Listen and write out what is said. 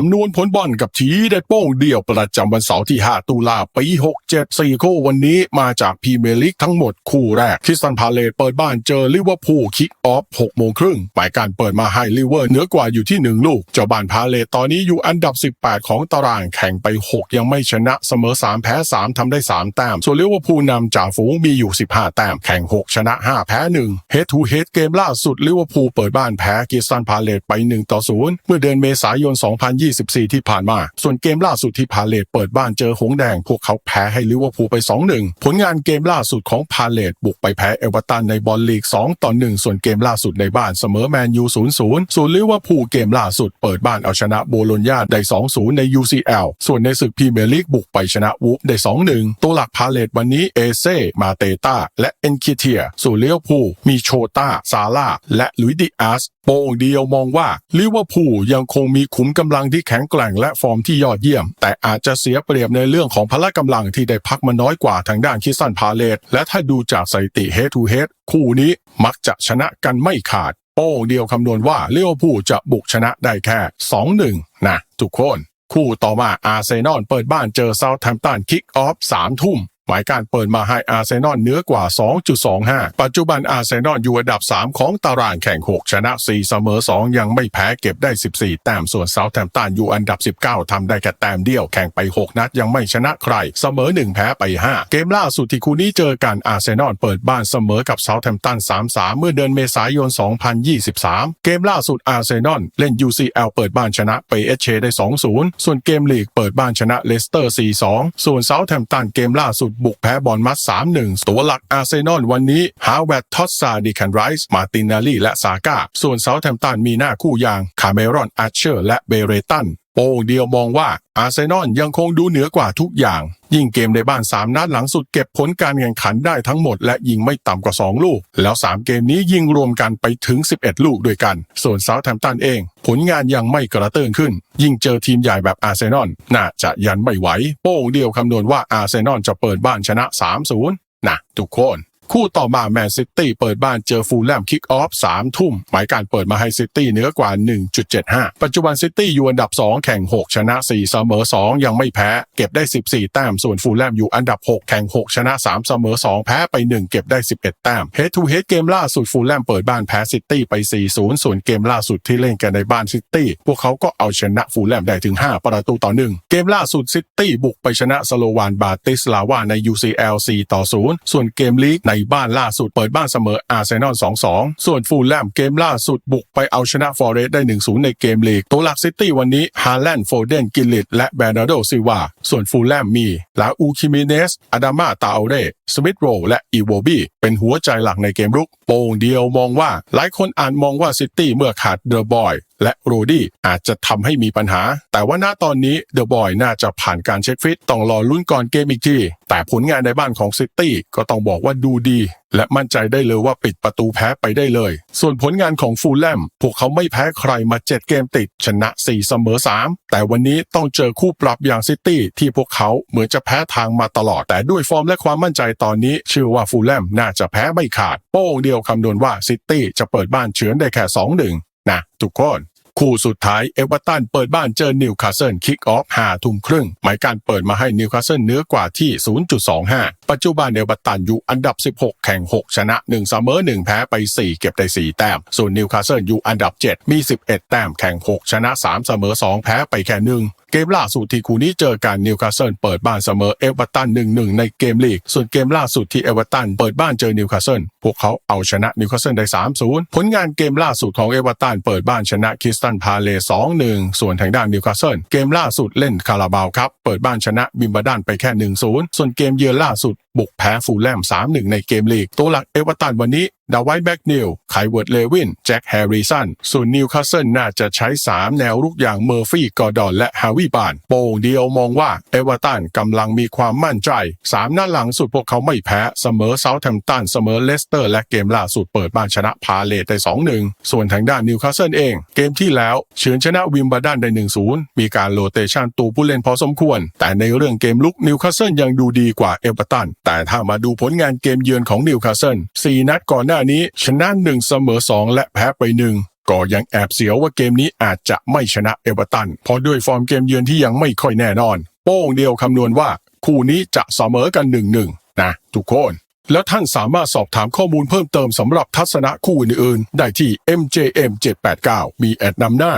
คำนวณผลบอลกับทีเด็ดโป้งเดี่ยวประจำวันเสาร์ที่ 5 ตุลาปี 67 4คู่วันนี้มาจากพรีเมียร์ลีกทั้งหมดคู่แรกคริสตันพาเลตเปิดบ้านเจอลิเวอร์พูลคิกออฟ6โมงครึ่งหมายการเปิดมาให้ลิเวอร์เหนือกว่าอยู่ที่ 1 ลูก เจ้าบ้านพาเลตตอนนี้อยู่อันดับ 18 ของตารางแข่งไป 6 ยังไม่ชนะเสมอ 3 แพ้ 3 ทำได้ 3 แต้ม ส่วนลิเวอร์พูลนำจ่าฝูงมีอยู่ 15 แต้ม แข่ง 6 ชนะ 5 แพ้1 Head to Head เกมล่าสุดลิเวอร์พูลเปิดบ้านแพ้คริสตันพาเลตไป1ต่อ0เมื่อเดือนเมษายน24 ที่ผ่านมา ส่วนเกมล่าสุดที่พาเลตเปิดบ้านเจอหงแดง พวกเขาแพ้ให้ลิเวอร์พูลไป 2-1 ผลงานเกมล่าสุดของพาเลตบุกไปแพ้เอเวอร์ตันในบอลลีก 2 ต่อ 1 ส่วนเกมล่าสุดในบ้านเสมอแมนยู 0-0 ส่วนลิเวอร์พูลเกมล่าสุดเปิดบ้านเอาชนะโบโลญญาได้ 2-0 ใน UCL ส่วนในศึกพรีเมียร์ลีกบุกไปชนะวูฟได้ 2-1 ตัวหลักพาเลตวันนี้เอเซ่มาเตต้าและเอนคิเทียส่วนลิเวอร์พูลมีโชต้าซาร่าและลุยดิอาส โป่งเดียวมองว่าลิเวอร์พูลยังคงมีขุมกำลังที่แข็งแกร่งและฟอร์มที่ยอดเยี่ยม แต่อาจจะเสียเปรียบในเรื่องของพละกำลังที่ได้พักมาน้อยกว่าทางด้านคิสันพาเลตและถ้าดูจากสถิติ head to head คู่นี้มักจะชนะกันไม่ขาด โป้งเดียวคำนวณว่าลิเวอร์พูลจะบุกชนะได้แค่ 2-1 นะ ทุกคน คู่ต่อมาอาร์เซนอลเปิดบ้านเจอเซาท์แฮมป์ตันคิกออฟ3ทุ่ม หมายการเปิดมาให้อาร์เซนอลเหนือกว่า 2.25 ปัจจุบันอาร์เซนอลอยู่อันดับ 3 ของตารางแข่ง 6 ชนะ 4 เสมอ 2 ยังไม่แพ้เก็บได้ 14 แต้มส่วนเซาท์แฮมป์ตันอยู่อันดับ 19ทำได้แค่แต้มเดียวแข่งไป 6 นัดยังไม่ชนะใคร เสมอ 1 แพ้ไป 5 เกมล่าสุดที่คู่นี้เจอกันอาร์เซนอลเปิดบ้านเสมอกับเซาท์แฮมป์ตัน 3-3 เมื่อเดือนเมษายน 2023 เกมล่าสุดอาร์เซนอลเล่น UCL เปิดบ้านชนะไปเอชเชได้ 2-0 ส่วนเกมลีกเปิดบ้านชนะเลสเตอร์ 4-2 ส่วนเซาท์แฮมป์ตันเกมล่าสุดบุกแพ้บอลมัด 3-1 ตัวหลักอาร์เซนอลวันนี้ ฮาวเวิร์ดทอสซาดิคันไรส์ มาตินาลีและซาก้า ส่วนเซาท์แฮมตันมีหน้าคู่อย่าง คาเมรอนอาร์เชอร์ และเบเรตัน โป้งเดียวมองว่าอาร์เซนอลยังคงดูเหนือกว่าทุกอย่าง ยิ่งเกมในบ้าน 3 นัดหลังสุดเก็บผลการแข่งขันได้ทั้งหมดและยิงไม่ต่ำกว่า 2 ลูก แล้ว 3 เกมนี้ยิงรวมกันไปถึง 11 ลูกด้วยกัน ส่วนเซาท์แฮมป์ตันเอง ผลงานยังไม่กระเตื้องขึ้น ยิ่งเจอทีมใหญ่แบบอาร์เซนอลน่าจะยันไม่ไหว โป้งเดียวคำนวณว่าอาร์เซนอลจะเปิดบ้านชนะ 3-0นะทุกคน คู่ต่อมาแมนซิตี้เปิดบ้านเจอฟูลแลมคิกออฟ3ทุ่ม หมายการเปิดมาให้ซิตี้เหนือกว่า 1.75 ปัจจุบันซิตี้อยู่อันดับ 2 แข่ง 6 ชนะ 4 เสมอ 2 ยังไม่แพ้ เก็บได้ 14 แต้ม ส่วนฟูลแลมอยู่อันดับ 6 แข่ง 6 ชนะ 3 เสมอ 2 แพ้ไป 1 เก็บได้ 11 แต้ม Head to Head เกมล่าสุดฟูลแลมเปิดบ้านแพ้ซิตี้ไป 4-0 ส่วนเกมล่าสุดที่เล่นกันในบ้านซิตี้พวกเขาก็เอาชนะฟูลแลมได้ถึง 5 ประตูต่อ 1 เกมล่าสุดซิตี้บุกไปชนะสโลวานบาติสลาวาใน UCL 4 ต่อ 0 ส่วนเกมลีกในบ้านล่าสุดเปิดบ้านเสมออาร์เซนอล 2-2 ส่วนฟูลแลมเกมล่าสุดบุกไปเอาชนะฟอร์เรสได้ 1-0 ในเกมลีก ตัวหลักซิตี้วันนี้ฮาแลนด์โฟเดนกิลลิตและแบรนาโดซิวาส่วนฟูลแลมมีลาอูคิมิเนสอาดามาตาเอเร สมิธโรและอีโวบีเป็นหัวใจหลักในเกมรุก โป่งเดียวมองว่าหลายคนอ่านมองว่าซิตี้เมื่อขาดเดอะบอยและโรดี้อาจจะทำให้มีปัญหา แต่ว่าณตอนนี้เดอะบอยน่าจะผ่านการเช็คฟิต ต้องรอลุ้นก่อนเกมอีกที แต่ผลงานในบ้านของซิตี้ก็ต้องบอกว่าดูดีและมั่นใจได้เลยว่าปิดประตูแพ้ไปได้เลย ส่วนผลงานของฟูลแลม พวกเขาไม่แพ้ใครมา7เกมติด ชนะ 4 เสมอ 3 แต่วันนี้ต้องเจอคู่ปรับอย่างซิตี้ที่พวกเขาเหมือนจะแพ้ทางมาตลอด แต่ด้วยฟอร์มและความมั่นใจตอนนี้ เชื่อว่าฟูลแลมน่าจะแพ้ไม่ขาด โป้งเดียวคำนวณว่าซิตี้จะเปิดบ้านเฉือนได้แค่2-1นะทุกคน คู่สุดท้ายเอเวอร์ตันเปิดบ้านเจอนิวคาสเซิลคิกออฟห้าทุ่มครึ่งหมายการเปิดมาให้นิวคาสเซิลเนื้อกว่าที่ 0.25 ปัจจุบันเอเวอร์ตันอยู่อันดับ 16 แข่ง 6 ชนะ1เสมอ1 แพ้ไป 4 เก็บได้ 4 แต้ม ส่วนนิวคาสเซิลอยู่อันดับ 7 มี 11 แต้มแข่ง 6 ชนะ 3 เสมอ 2 แพ้ไปแค่หนึ่งเกมล่าสุดที่คู่นี้เจอกันนิวคาสเซิลเปิดบ้านเสมอเอเวอร์ตัน1-1ในเกมลีก ส่วนเกมล่าสุดที่เอเวอร์ตันเปิดบ้านเจอนิวคาสเซิลพวกเขาเอาชนะนิวคาสเซิลได้3-0ผลงานเกมล่าสุดของเอเวอร์ตันเปิดบ้านชนะคริสตนพาเลส2-1ส่วนทางด้านนิวคาสเซิลเกมล่าสุดเล่นคาราบาวครับ เปิดบ้านชนะบิมบาดันไปแค่1-0ส่วนเกมเยือนล่าสุด บุกแพ้ฟูลแลม 3-1 ในเกมลีก ตัวหลักเอเวอร์ตันวันนี้ดาไวแบ็กนิวไคเวิร์ดเลวิน แจ็คแฮร์ริสัน ส่วนนิวคาสเซิลน่าจะใช้ 3 แนวรุกอย่างเมอร์ฟี่ กอร์ดอน และฮาวิบาน โป่งเดียวมองว่าเอเวอร์ตันกำลังมีความมั่นใจ3นัดหลังสุดพวกเขาไม่แพ้ เสมอเซาท์แฮมป์ตัน เสมอเลสเตอร์ และเกมล่าสุดเปิดบ้านชนะพาเลตได้ 2-1 ส่วนทางด้านนิวคาสเซิลเอง เกมที่แล้วเฉือนชนะวิมบาดันได้ 1-0 มีการโรเตชันตูผู้เล่นพอสมควร แต่ในเรื่องเกมลุกนิวคาสเซิลยังดูดีกว่าเอเวอร์ตันแต่ถ้ามาดูผลงานเกมเยือนของนิวคาสเซิล4นัดก่อนหน้านี้ ชนะ1เสมอ2และแพ้ไป1ก็ยังแอบเสียวว่าเกมนี้อาจจะไม่ชนะเอเวอร์ตันเพราะด้วยฟอร์มเกมเยือนที่ยังไม่ค่อยแน่นอน โป้งเดียวคำนวณว่า คู่นี้จะเสมอกัน1-1นะทุกคนแล้วท่านสามารถสอบถามข้อมูลเพิ่มเติมสำหรับทัศนะคู่อื่นๆ ได้ที่ MJM 789 มีแอดนำหน้า